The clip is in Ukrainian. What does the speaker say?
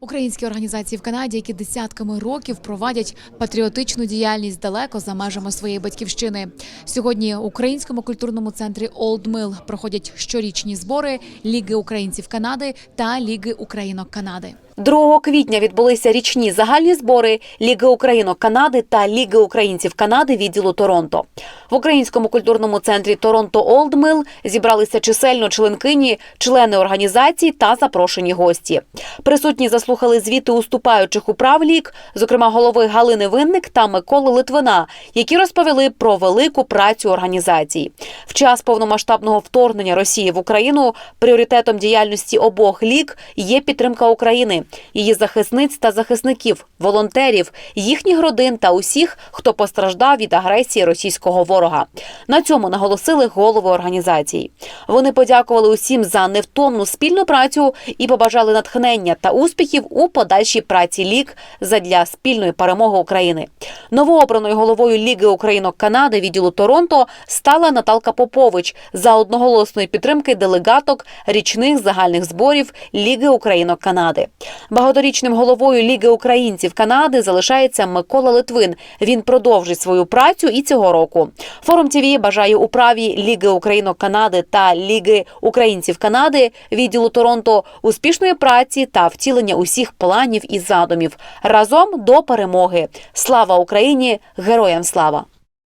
Українські організації в Канаді, які десятками років провадять патріотичну діяльність далеко за межами своєї батьківщини. Сьогодні у українському культурному центрі Old Mill проходять щорічні збори Ліги українців Канади та Ліги Українок Канади. 2 квітня відбулися річні загальні збори Ліги Українок Канади та Ліги українців Канади відділу Торонто. В українському культурному центрі Торонто Олдмил зібралися чисельно членкині, члени організацій та запрошені гості. Присутні заслухали звіти уступаючих управ лік, зокрема голови Галини Винник та Миколи Литвина, які розповіли про велику працю організацій. В час повномасштабного вторгнення Росії в Україну пріоритетом діяльності обох лік є підтримка України, її захисниць та захисників, волонтерів, їхніх родин та усіх, хто постраждав від агресії російського ворога. На цьому наголосили голови організацій. Вони подякували усім за невтомну спільну працю і побажали натхнення та успіхів у подальшій праці лік задля спільної перемоги України. Новообраною головою Ліги Українок Канади відділу Торонто стала Наталка Попович за одноголосної підтримки делегаток річних загальних зборів Ліги Українок Канади. Багаторічним головою Ліги українців Канади залишається Микола Литвин. Він продовжить свою працю і цього року. Форум ТВ бажає управі Ліги Українок Канади та Ліги українців Канади відділу Торонто успішної праці та втілення усіх планів і задумів разом до перемоги. Слава Україні! Героям слава!